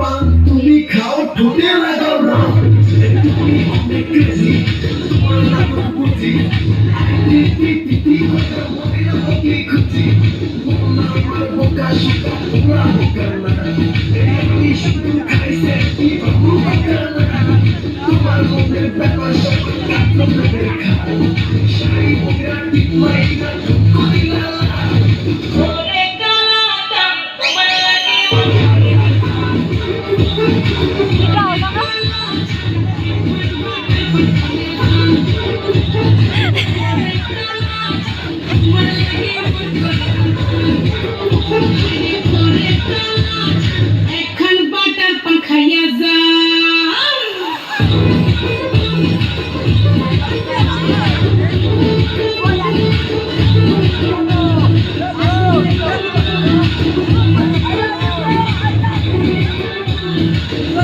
পান তুমি খাও ঠোঁটে লাগাও রং তুমি অনেক ক্রেজি তোমার লাগো বুঝি তোমরা না। না তোমার মনের ব্যাপার সব কাটলো দেখা শাড়ি বোকা টিপ মাইরা Oh,